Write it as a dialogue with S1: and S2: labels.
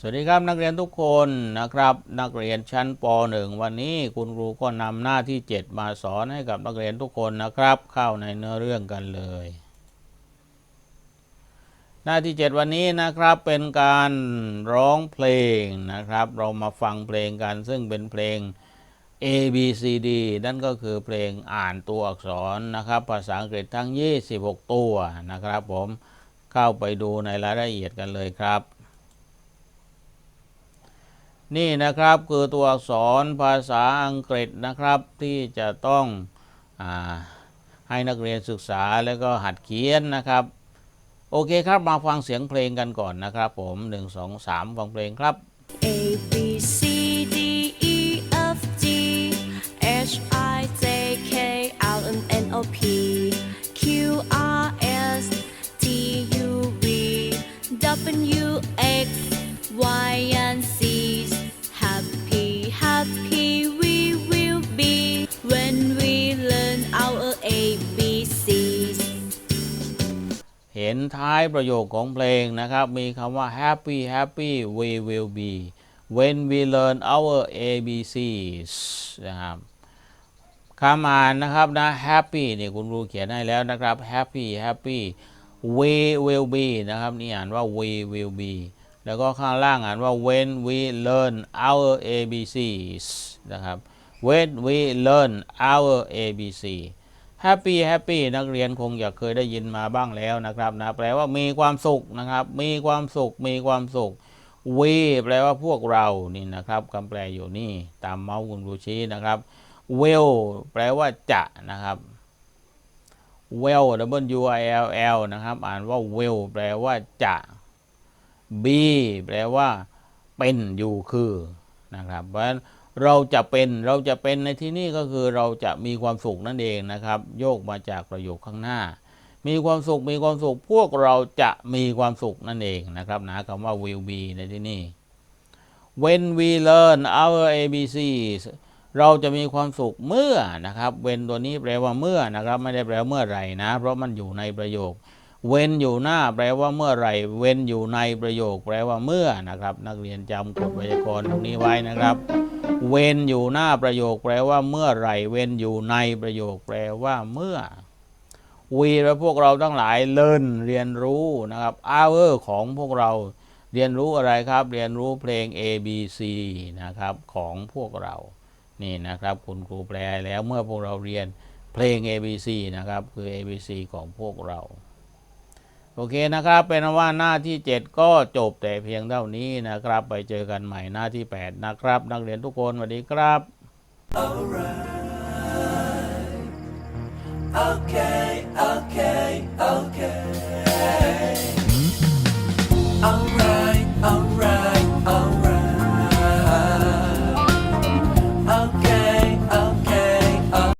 S1: สวัสดีครับนักเรียนทุกคนนะครับ นักเรียนชั้นป .1 วันนี้คุณครูก็นำหน้าที่ 7 มาสอนให้กับนักเรียนทุกคนนะครับ เข้าในเนื้อเรื่องกันเลย หน้าที่ 7 วันนี้นะครับเป็นการร้องเพลงนะครับ เรามาฟังเพลงกันซึ่งเป็นเพลง A B C D นั่นก็คือเพลงอ่านตัวอักษรนะครับ ภาษาอังกฤษทั้ง 26 ตัวนะครับ ผมเข้าไปดูในรายละเอียดกันเลยครับ นี่นะครับคือตัวอักษรภาษาอังกฤษนะครับที่จะต้องอให้นักเรียนศึกษาแล้วก็หัดเขียนนะครับ โอเคครับมาฟังเสียงเพลงกันก่อนนะครับผม 1 2 3 ฟังเพลงครับ
S2: A B C D E F G H I J K L M N O P Q R S T U V W X Y
S1: เห็นท้ายประโยคของเพลงนะครับ มีคำว่า happy happy we will be when we learn our ABCs นะครับคำอ่านนะครับนะ happy นี่คุณครูเขียนให้แล้วนะครับ happy happy we will be นะครับนี่อ่านว่า we will be แล้วก็ข้างล่างอ่านว่า when we learn our ABCs นะครับ when we learn our ABC Happy Happy นักเรียนคงอยากเคยได้ยินมาบ้างแล้วนะครับนะแปลว่ามีความสุขนะครับ มีความสุข มีความสุข we แปลว่าพวกเรานี่นะครับคำแปลอยู่นี่ตามเมาส์คุณครูชี้นะครับ will แปลว่าจะนะครับ well w i l l นะครับ อ่านว่า will แปลว่าจะ be แปลว่าเป็นอยู่คือนะครับเพราะฉะนั้น เราจะเป็นเราจะเป็นในที่นี้ก็คือเราจะมีความสุขนั่นเองนะครับ โยกมาจากประโยคข้างหน้า มีความสุขมีความสุขพวกเราจะมีความสุขนั่นเองนะครับนะคำว่า will be ในที่นี้ when we learn our ABCs เราจะมีความสุขเมื่อนะครับ when ตัวนี้แปลว่าเมื่อนะครับ ไม่ได้แปลว่าเมื่อไหร่นะ เพราะมันอยู่ในประโยค when อยู่หน้าแปลว่าเมื่อไหร่ when อยู่ในประโยค แปลว่าเมื่อนะครับ นักเรียนจำกฎไวยากรณ์ตรงนี้ไว้นะครับ when อยู่หน้าประโยคแปลว่าเมื่อไหร่ when อยู่ในประโยคแปลว่าเมื่อ we และพวกเราทั้งหลาย learn เรียนรู้นะครับ our ของพวกเราเรียนรู้อะไรครับ เรียนรู้เพลง A B C นะครับของพวกเรา นี่นะครับ คุณครูแปลแล้วเมื่อพวกเราเรียนเพลง A B C นะครับ คือ A B C ของพวกเรา โอเคนะครับ เป็นว่าหน้าที่ 7 ก็จบแต่เพียงเท่านี้นะครับ ไปเจอกันใหม่หน้าที่ 8 นะครับ นักเรียนทุกคนสวัสดีครับ
S3: Okay, okay, okay.